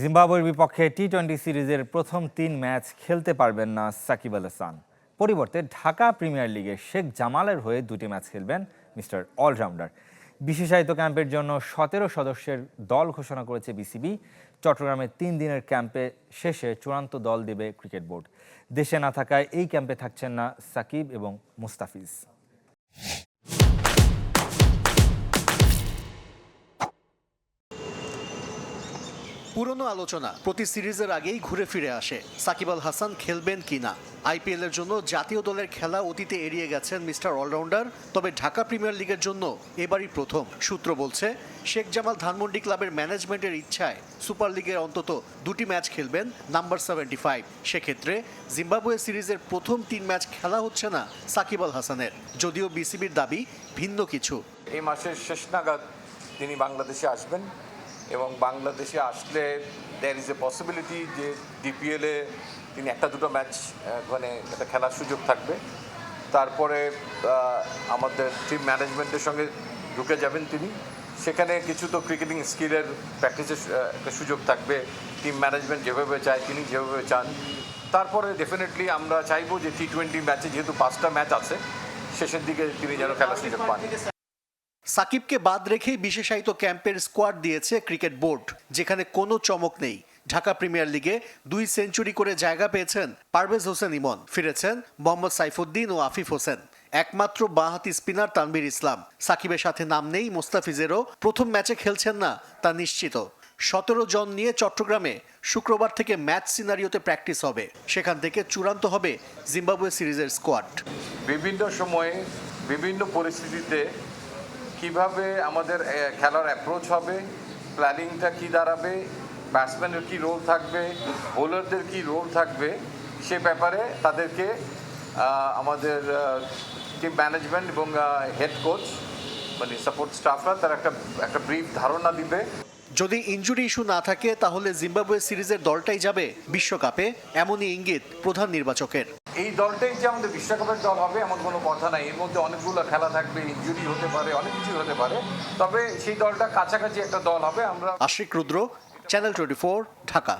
জিম্বাবুয়ের বিপক্ষে T twenty সিরিজের প্রথম তিন ম্যাচ খেলতে পারবেন না সাকিব আল হাসান। পরিবর্তে ঢাকা প্রিমিয়ার লিগে শেখ জামালের হয়ে দুটি ম্যাচ খেলবেন মিস্টার অলরাউন্ডার। বিশেষায়িত ক্যাম্পের জন্য সতেরো সদস্যের দল ঘোষণা করেছে বিসিবি। চট্টগ্রামে তিন দিনের ক্যাম্পে শেষে চূড়ান্ত দল দেবে ক্রিকেট বোর্ড। দেশে না থাকায় এই ক্যাম্পে থাকছেন না সাকিব এবং মুস্তাফিজ। পুরনো আলোচনা প্রতি সিরিজের আগেই ঘুরে ফিরে আসে। সাকিব আল হাসান খেলবেন কিনা আইপিএল এর জন্য জাতীয় দলের খেলা অতীতে এড়িয়ে গেছেন মিস্টার অলরাউন্ডার, তবে ঢাকা প্রিমিয়ার লিগের জন্য এবারই প্রথম, সূত্র বলছে। শেখ জামাল ধানমন্ডি ক্লাবের ম্যানেজমেন্টের ইচ্ছায় সুপার লিগের অন্তত দুটি ম্যাচ খেলবেন, নাম্বার সেভেন্টি ফাইভ। সেক্ষেত্রে জিম্বাবুয়ে সিরিজের প্রথম তিন ম্যাচ খেলা হচ্ছে না সাকিব আল হাসানের। যদিও বিসিবির দাবি ভিন্ন কিছু। এই মাসের শেষ নাগাদ তিনি বাংলাদেশে আসবেন। এবং বাংলাদেশে আসলে দ্যার ইজ এ পসিবিলিটি যে ডিপিএলে তিনি একটা দুটো ম্যাচ মানে একটা খেলার সুযোগ থাকবে। তারপরে আমাদের টিম ম্যানেজমেন্টের সঙ্গে ঢুকে যাবেন তিনি। সেখানে কিছু তো ক্রিকেটিং স্কিলের প্র্যাকটিসের একটা সুযোগ থাকবে। টিম ম্যানেজমেন্ট যেভাবে চায় তিনি যেভাবে চান। তারপরে ডেফিনেটলি আমরা চাইব যে টি টোয়েন্টি ম্যাচে যেহেতু পাঁচটা ম্যাচ আছে, শেষের দিকে তিনি যেন খেলার সুযোগ পান। সাকিবকে বাদ রেখেই বিশেষায়িত ক্যাম্পের স্কোয়াড দিয়েছে ক্রিকেট বোর্ড, যেখানে কোনো চমক নেই। ঢাকা প্রিমিয়ার লিগে দুই সেঞ্চুরি করে জায়গা পেয়েছেন পারভেজ হোসেন ইমন, ফিরেছেন মোহাম্মদ সাইফুদ্দিন ও আফিফ হোসেন। একমাত্র বাঁহাতি স্পিনার তানভীর ইসলাম। সাকিবের সাথে নাম নেই মোস্তাফিজেরও, প্রথম ম্যাচে খেলছেন না, তা নিশ্চিত। সতেরো জন নিয়ে চট্টগ্রামে শুক্রবার থেকে ম্যাচ সিনারিওতে প্র্যাকটিস হবে। সেখান থেকে চূড়ান্ত হবে জিম্বাবুয়ে সিরিজের স্কোয়াড। বিভিন্ন সময়ে বিভিন্ন পরিস্থিতিতে কীভাবে আমাদের খেলার অ্যাপ্রোচ হবে প্ল্যানিংটা কি দাঁড়াবে ব্যাটসম্যানের কি রোল থাকবে বোলারদের কি রোল থাকবে, সে ব্যাপারে তাদেরকে আমাদের টিম ম্যানেজমেন্ট এবং হেড কোচ মানে সাপোর্ট স্টাফরা তার একটা একটা ব্রিফ ধারণা দিবে। যদি ইনজুরি ইস্যু না থাকে, তাহলে জিম্বাবুয়ে সিরিজের দলটাই যাবে বিশ্বকাপে, এমনই ইঙ্গিত প্রধান নির্বাচকের। এই দলটাই যে আমাদের বিশ্বকাপের দল হবে, এমন কোনো কথা নাই। এর মধ্যে অনেকগুলো খেলা থাকবে ইঞ্জুরি হতে পারে, অনেক কিছু হতে পারে। তবে সেই দলটা কাছাকাছি একটা দল হবে, আমরা আশিক রুদ্র চ্যানেল টোয়েন্টি ঢাকা।